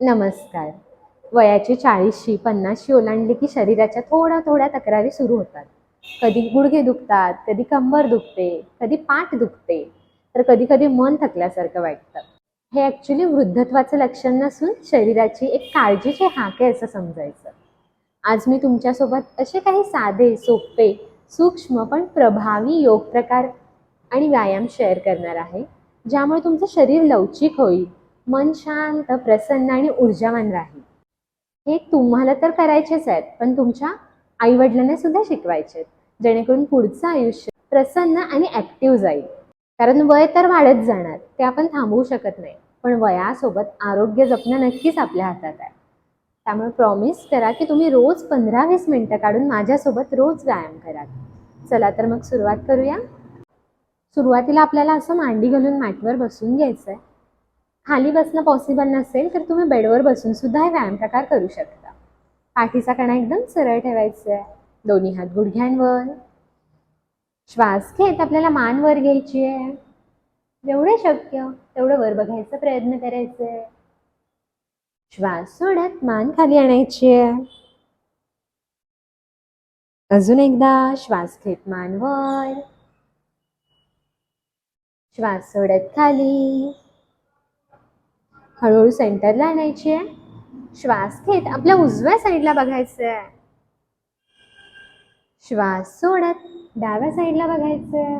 नमस्कार. वयाची चाळीसशी पन्नासशी ओलांडली की शरीराच्या थोड्या थोड्या तक्रारी सुरू होतात. कधी गुडघे दुखतात कधी कंबर दुखते कधी पाठ दुखते तर कधी कधी मन थकल्यासारखं वाटतं. हे ॲक्च्युली वृद्धत्वाचं लक्षण नसून शरीराची एक काळजीची हाक आहे असं समजायचं. आज मी तुमच्यासोबत असे काही साधे सोपे सूक्ष्म पण प्रभावी योग प्रकार आणि व्यायाम शेअर करणार आहे ज्यामुळे तुमचं शरीर लवचिक होईल मन शांत प्रसन्न आणि ऊर्जावान राहील. हे तुम्हाला तर करायचेच आहेत पण तुमच्या आईवडिलांना सुद्धा शिकवायचे जेणेकरून पुढचं आयुष्य प्रसन्न आणि ॲक्टिव्ह जाईल. कारण वय तर वाढत जाणार ते आपण थांबवू शकत नाही पण वयासोबत आरोग्य जपणं नक्कीच आपल्या हातात आहे. त्यामुळे प्रॉमिस करा की तुम्ही रोज पंधरा वीस मिनटं काढून माझ्यासोबत रोज व्यायाम करा. चला तर मग सुरुवात करूया. सुरुवातीला आपल्याला असं मांडी घालून मॅटवर बसून घ्यायचं आहे खाली बसणं पॉसिबल नसेल तर तुम्ही बेडवर बसून सुद्धा हे व्यायाम प्रकार करू शकता. पाठीचा कणा एकदम सरळ ठेवायचा आहे. दोन्ही हात गुडघ्यांवर. श्वास घेत आपल्याला मान वर घ्यायची आहे. जेवढे शक्य तेवढं वर बघायचा प्रयत्न करायचा आहे. श्वास सोडत मान खाली आणायची आहे. अजून एकदा श्वास घेत मान वर. श्वास सोडत खाली. हळूहळू सेंटरला आणायची आहे. श्वास घेत आपल्या उजव्या साईडला बघायचं आहे. श्वास सोडत डाव्या साईडला बघायचं आहे.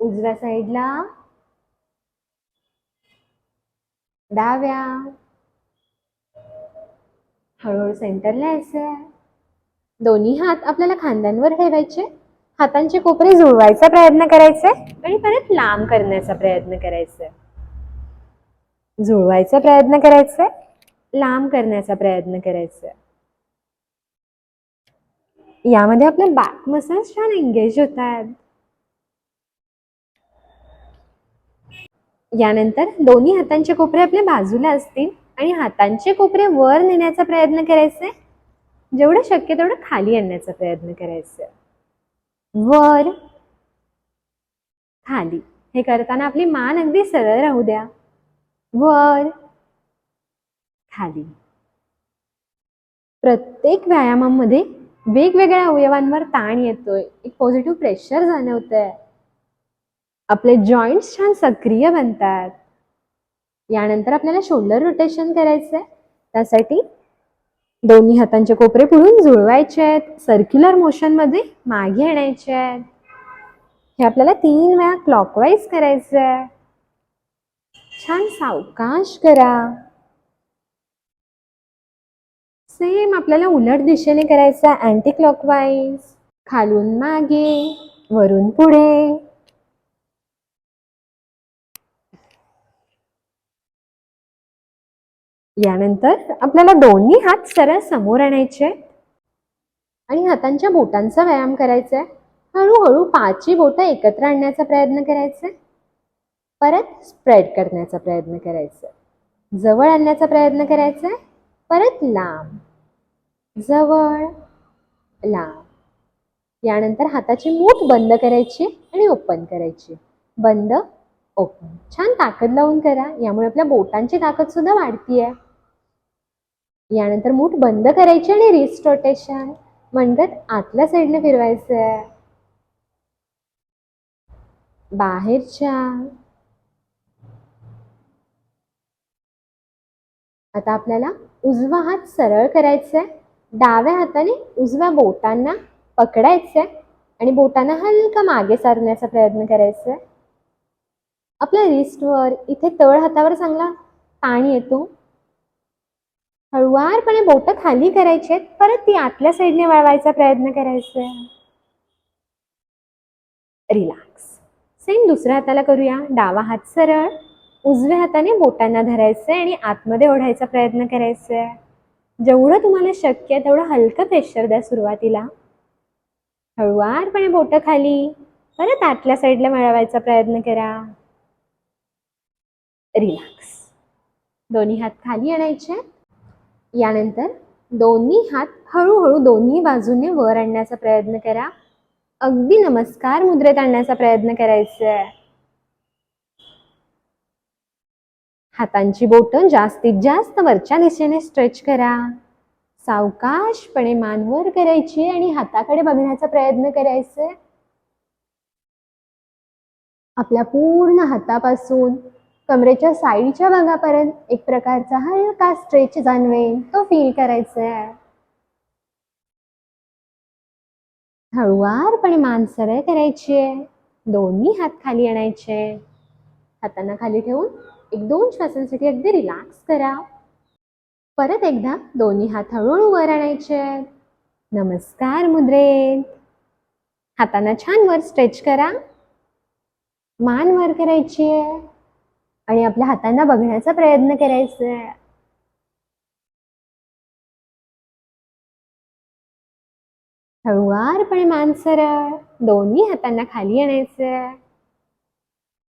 उजव्या साईडला. डाव्या. हळूहळू सेंटरला यायचं आहे. दोन्ही हात आपल्याला खांद्यांवर ठेवायचे. हातांचे कोपरे जुळवायचा प्रयत्न करायचे. आणि परत लांब करण्याचा प्रयत्न करायचा जुळवायचा प्रयत्न करायचा लांब करण्याचा प्रयत्न करायचा यामध्ये आपले बॅक मसल्स छान एंगेज होतात. यानंतर दोन्ही हातांचे कोपरे आपल्या बाजूला असतील आणि हातांचे कोपरे वर नेण्याचा प्रयत्न करायचे जेवढं शक्य तेवढं खाली आणण्याचा प्रयत्न करायचा वर खाली. हे करताना आपली मान अगदी सरळ राहू द्या. वर खाली. प्रत्येक व्यायामामध्ये वेगवेगळ्या अवयवांवर ताण येतोय. एक पॉझिटिव्ह प्रेशर जाणवतंय. आपले जॉईंट्स छान सक्रिय बनतात. यानंतर आपल्याला शोल्डर रोटेशन करायचं आहे त्यासाठी दोन्ही हातांचे कोपरे पुढून जुळवायचे आहेत. सर्क्युलर मोशनमध्ये मागे आणायचे आहेत. हे आपल्याला तीन वेळा क्लॉकवाईज करायचं आहे छान सावकाश करा. सेम आपल्याला उलट दिशेने करायचं अँटी क्लॉकवाईज खालून मागे वरून पुढे. यानंतर आपल्याला दोन्ही हात सरळ समोर आणायचे आणि हातांच्या बोटांचा व्यायाम करायचा आहे. हळूहळू पाचही बोटं एकत्र आणण्याचा प्रयत्न करायचा आहे. परत स्प्रेड करण्याचा प्रयत्न करायचा. जवळ आणण्याचा प्रयत्न करायचा आहे परत लांब. जवळ लांब. यानंतर हाताची मूठ बंद करायची आणि ओपन करायची. बंद ओपन छान ताकद लावून करा यामुळे आपल्या बोटांची ताकद सुद्धा वाढतीये. यानंतर मूठ बंद करायची आणि रिस्ट रोटेशन मनगट आतल्या साईडने फिरवायचं आहे बाहेरच्या. आता आपल्याला उजवा हात सरळ करायचा आहे डाव्या हाताने उजव्या बोटांना पकडायचं आहे आणि बोटांना हलका मागे सारण्याचा प्रयत्न करायचा आहे आपल्या रिस्टवर इथे तळ हातावर चांगला ताण येतो. हळुवारपणे बोटं खाली करायची आहेत. परत ती आतल्या साईडने वळवायचा प्रयत्न करायचा आहे रिलॅक्स सेम दुसऱ्या हाताला करूया. डावा हात सरळ. उजव्या हाताने बोटांना धरायचं आहे आणि आतमध्ये ओढायचा प्रयत्न करायचा आहे जेवढं तुम्हाला शक्य आहे तेवढं हलकं प्रेशर द्या सुरुवातीला. हळुवारपणे बोटं खाली. परत आतल्या साईडला मिळवायचा प्रयत्न करा. रिलॅक्स दोन्ही हात खाली आणायचे. यानंतर दोन्ही हात हळूहळू दोन्ही बाजूने वर आणण्याचा प्रयत्न करा. अगदी नमस्कार मुद्रेत आणण्याचा प्रयत्न करायचा आहे हातांची बोटं जास्तीत जास्त वरच्या दिशेने स्ट्रेच करा. सावकाशपणे मानवर करायची आणि हाताकडे बघण्याचा प्रयत्न करायचे. आपल्या पूर्ण हातापासून कमरेच्या साईडच्या भागापर्यंत एक प्रकारचा हलका स्ट्रेच जाणवेल तो फील करायचा. आहे हळुवारपणे मान सरळ करायची. आहे दोन्ही हात खाली आणायचे. हातांना खाली ठेवून एक दोन श्वासांसाठी अगदी रिलॅक्स करा. परत एकदा दोन्ही हात हळूहळू वर आणायचे. नमस्कार मुद्रेत हातांना छान वर स्ट्रेच करा. मान वर करायची. आहे आणि आपल्या हातांना बघण्याचा प्रयत्न करायचा. आहे हळुवारपणे मान सरळ. दोन्ही हातांना खाली आणायचं.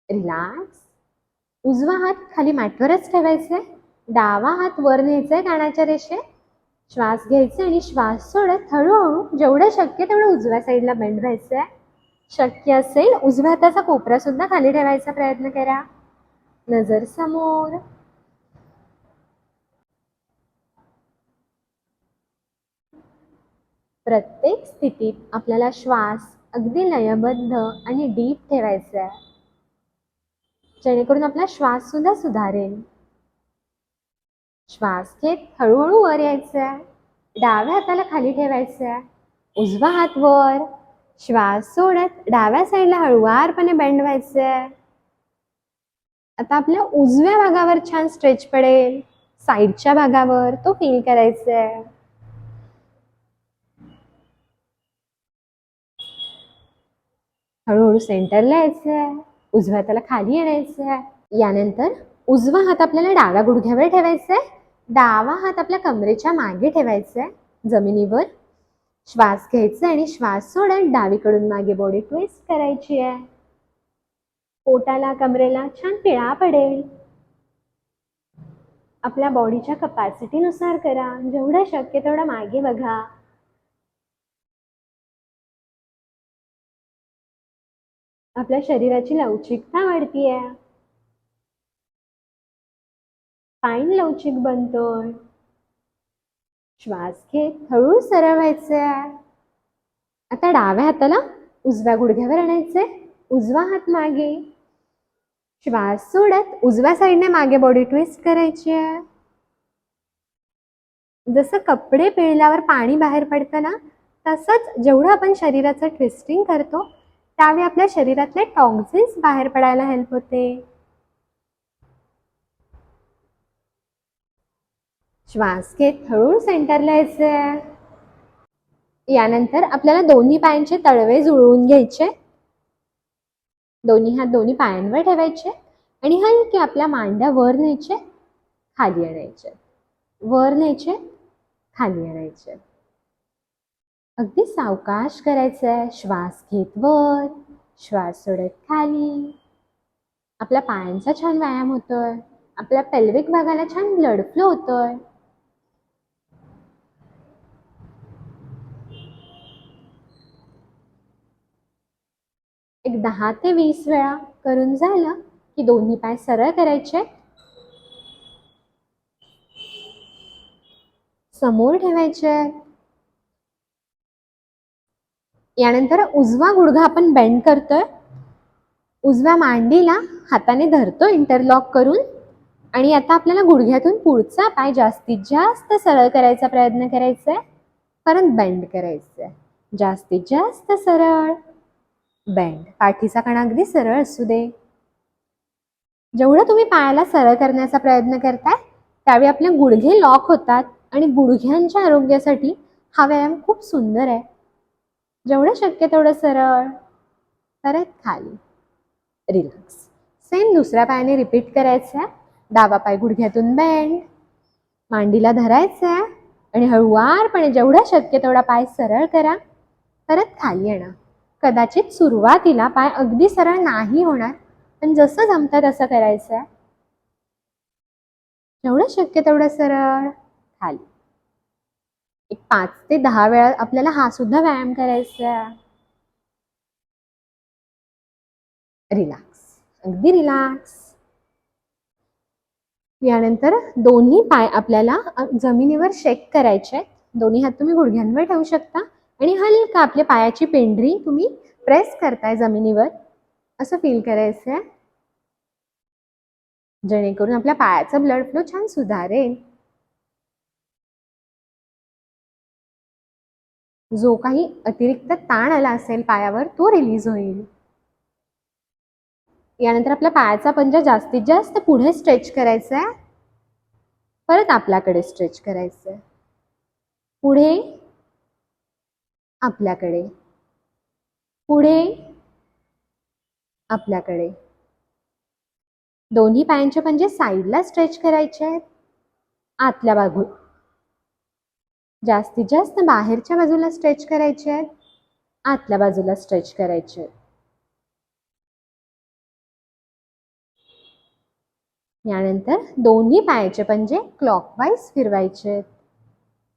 रिलॅक्स उजवा हात खाली मॅटवरच ठेवायचा डावा हात वर न्यायचा कानाच्या रेषे श्वास घ्यायचा आणि श्वास सोडत हळूहळू जेवढं शक्य तेवढं उजव्या साईडला बेंड व्हायचं आहे शक्य असेल उजव्या हाताचा कोपरा सुद्धा खाली ठेवायचा प्रयत्न करा. नजर समोर. प्रत्येक स्थितीत आपल्याला श्वास अगदी लयबद्ध आणि डीप ठेवायचा आहे जेणेकरून आपला श्वास सुद्धा सुधारेल. श्वास घेत हळूहळू वर यायचं आहे डाव्या हाताला खाली ठेवायचं आहे उजवा हात वर. श्वास सोडत डाव्या साईडला हळुवारपणे बेंड व्हायचं आहे आता आपल्या उजव्या भागावर छान स्ट्रेच पडेल. साईडच्या भागावर तो फील करायचा आहे हळूहळू सेंटरला यायचं आहे उजव्या हाताला खाली आणायचं आहे यानंतर उजवा हात आपल्याला डाव्या गुडघ्यावर ठेवायचा आहे डावा हात आपल्या कमरेच्या मागे ठेवायचा आहे जमिनीवर श्वास घ्यायचा आणि श्वास सोडत डावीकडून मागे बॉडी ट्विस्ट करायची आहे पोटाला कमरेला छान पिळा पडेल. आपल्या बॉडीच्या कपॅसिटीनुसार करा. जेवढं शक्य तेवढं मागे बघा. आपल्या शरीराची लवचिकता वाढतीये. पाईन लवचिक बनतोय. श्वास घेत हळू सरळ व्हायचंय. आता डाव्या हाताला उजव्या गुडघ्यावर आणायचंय. उजवा हात मागे. श्वास सोडत उजव्या साईडने मागे बॉडी ट्विस्ट करायची आहे जसं कपडे पिळल्यावर पाणी बाहेर पडतं ना तसंच जेवढं आपण शरीराचं ट्विस्टिंग करतो त्यावेळी आपल्या शरीरातले टॉक्झिन्स बाहेर पडायला हेल्प होते. श्वास घेत हळूहळू सेंटरला यायचे. यानंतर आपल्याला दोन्ही पायांचे तळवे जुळवून घ्यायचे. दोन्ही हात दोन्ही पायांवर ठेवायचे आणि हलके आपल्या मांड्या वर न्यायचे खाली आणायचे. वर न्यायचे खाली आणायचे. अगदी सावकाश करायचंय. श्वास घेत वर श्वास सोडत खाली. आपल्या पायांचा छान व्यायाम होतोय. आपल्या पेल्विक भागाला छान ब्लड फ्लो होतोय. एक दहा ते वीस वेळा करून झालं की दोन्ही पाय सरळ करायचे. समोर ठेवायचे. यानंतर उजवा गुडघा आपण बेंड करतोय. उजव्या मांडीला हाताने धरतो इंटरलॉक करून. आणि आता आपल्याला गुडघ्यातून पुढचा पाय जास्तीत जास्त सरळ करायचा प्रयत्न करायचा आहे परत बेंड करायचं आहे जास्तीत जास्त सरळ. बेंड पाठीचा कणा अगदी सरळ असू दे. जेवढं तुम्ही पायाला सरळ करण्याचा प्रयत्न करताय त्यावेळी आपले गुडघे लॉक होतात. आणि गुडघ्यांच्या आरोग्यासाठी हा व्यायाम खूप सुंदर आहे. जेवढं शक्य तेवढं सरळ. परत खाली. रिलॅक्स सेम दुसऱ्या पायाने रिपीट करायचं आहे डावा पाय गुडघ्यातून बेंड मांडीला धरायचं आहे आणि हळुवारपणे जेवढा शक्य तेवढा पाय सरळ करा. परत खाली येणं. कदाचित सुरुवातीला पाय अगदी सरळ नाही होणार. पण जसं जमतं तसं करायचं आहे जेवढं शक्य तेवढं सरळ. खाली. एक पाच ते दहा वेळा आपल्याला हा सुद्धा व्यायाम करायचा. आहे रिलॅक्स. अगदी रिलॅक्स. यानंतर दोन्ही पाय आपल्याला जमिनीवर शेक करायचे. आहेत दोन्ही हात तुम्ही गुडघ्यांवर ठेवू शकता. आणि हलका आपल्या पायाची पेंढरी तुम्ही प्रेस करताय जमिनीवर. असं फील करायचं आहे जेणेकरून आपल्या पायाचा ब्लड फ्लो छान सुधारेल. जो काही अतिरिक्त ताण आला असेल पायावर तो रिलीज होईल. यानंतर आपल्या पायाचा पंजा जास्तीत जास्त पुढे स्ट्रेच करायचा आहे. परत आपल्याकडे स्ट्रेच करायचं आहे. पुढे आपल्याकडे. पुढे आपल्याकडे. दोन्ही पायांचे पंजे साईडला स्ट्रेच करायचे आहेत. आतल्या बाजू जास्तीत जास्त बाहेरच्या बाजूला स्ट्रेच करायचे आहेत आतल्या बाजूला स्ट्रेच करायचे आहेत. यानंतर दोन्ही पायाचे पंजे क्लॉकवाईज फिरवायचे आहेत.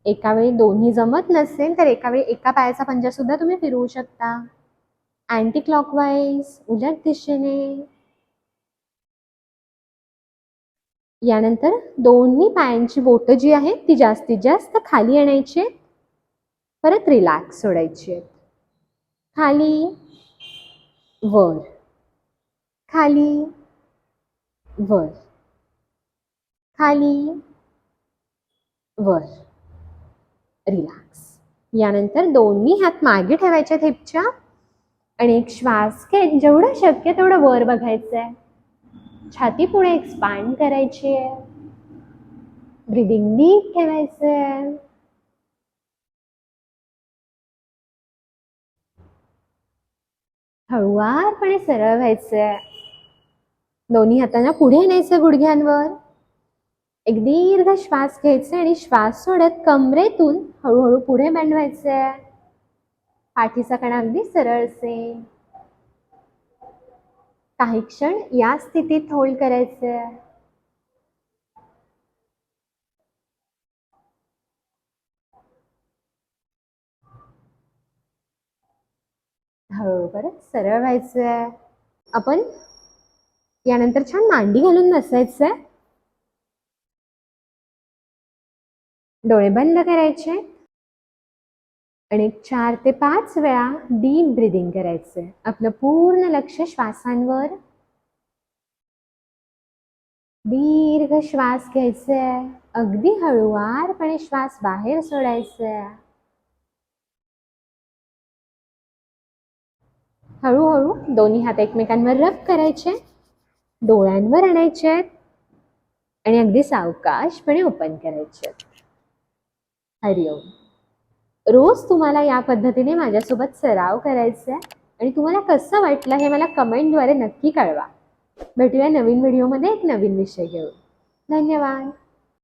एका वेळी दोन्ही जमत नसेल तर एका वेळी एका पायाचा पंजा सुद्धा तुम्ही फिरवू शकता. अँटी क्लॉकवाईज उलट दिशेने. यानंतर दोन्ही पायांची बोटं जी आहेत ती जास्तीत जास्त खाली आणायची आहेत. परत रिलॅक्स सोडायची आहेत. खाली वर. खाली वर. खाली वर. रिलॅक्स यानंतर दोन्ही हात मागे ठेवायच्या हिपच्या आणि एक श्वास घेत जेवढं शक्य तेवढं वर बघायचं आहे छाती पुढे एक्सपांड करायची आहे. ब्रिदिंग डीप ठेवायचं आहे. हळुवारपणे सरळ व्हायचं आहे. दोन्ही हातांना पुढे न्यायचं गुडघ्यांवर. एक दीर्घ श्वास घ्यायचा आणि श्वास सोडत कमरेतून हळूहळू पुढे बांधवायचं आहे. पाठीचा कणा अगदी सरळ असेल. काही क्षण या स्थितीत होल्ड करायचं. हळू परत सरळ व्हायचं. आहे आपण यानंतर छान मांडी घालून बसायचं. डोळे बंद करायचे. आणि एक चार ते पाच वेळा डीप ब्रिदिंग करायचं. आपलं पूर्ण लक्ष श्वासांवर. दीर्घ श्वास घ्यायचा. आहे अगदी हळुवारपणे श्वास बाहेर सोडायचा. हळूहळू दोन्ही हात एकमेकांवर रब करायचे. डोळ्यांवर आणायचे. आहेत आणि अगदी सावकाशपणे ओपन करायचे. आहेत हरिओम. रोज तुम्हाला या पद्धतीने माझ्यासोबत सराव करायचा आहे आणि तुम्हाला कसं वाटलं हे मला कमेंटद्वारे नक्की कळवा. भेटूया नवीन व्हिडिओमध्ये एक नवीन विषय घेऊन. धन्यवाद.